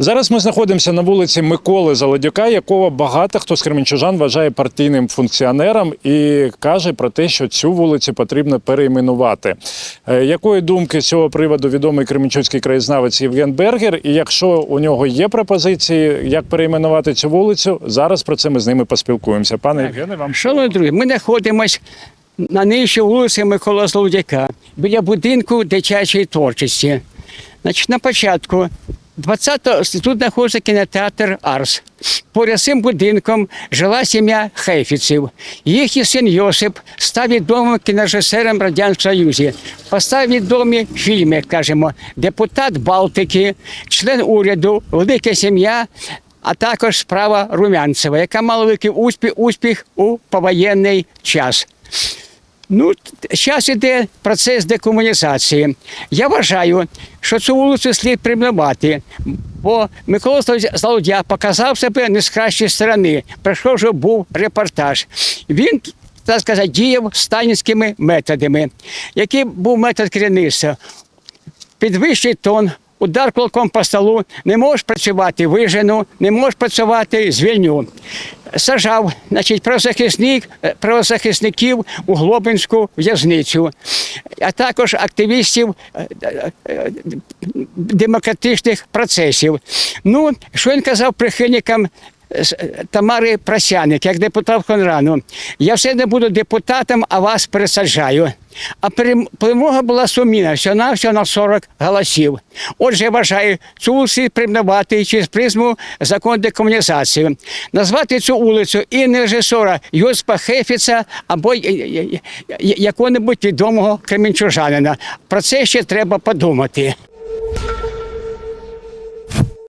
Зараз ми знаходимося на вулиці Миколи Залодюка, якого багато хто з кременчужан вважає партійним функціонером і каже про те, що цю вулицю потрібно перейменувати. Е, Якої думки з цього приводу відомий кременчуцький краєзнавець Євген Бергер? І якщо у нього є пропозиції, як перейменувати цю вулицю, зараз про це ми з ними поспілкуємося. Пане Євгене, вам Шановні друзі, ми знаходимося на нижчій вулиці Микола Злодяка, біля будинку дитячої творчості. Значить, на початку 20-го тут знаходиться кінотеатр Арс. Поряд цим будинком жила сім'я Хейфіців. Їхній син Йосип став відомим кінорежисером Радянського Союзу. Поставив відомі фільми, кажемо, депутат Балтики, член уряду, велика сім'я а також справа Румянцева, яка мала великий успіх, успіх у повоєнний час. Ну, зараз іде процес декомунізації. Я вважаю, що цю вулицю слід примнувати, бо Микола Золодя показав себе не з кращої сторони. Прийшов вже був репортаж. Він, так сказати, діяв сталінськими методами. Який був метод керівництва? підвищий тон, удар кулаком по столу, не можеш працювати вижену, не можеш працювати звільню. Сажав, значить, правозахисник, е, правозахисників у Глобинську в'язницю, а також активістів е, е, демократичних процесів. Ну, що він казав прихильникам Тамари Просяник, як депутат Конрану. Я все не буду депутатом, а вас пересаджаю. А перемога була сумнівна, що на всього на 40 голосів. Отже, я вважаю, цю вулицю примнувати через призму закону декомунізації. Назвати цю вулицю і не режисера Йосипа Хефіца або якого-небудь відомого кременчужанина. Про це ще треба подумати.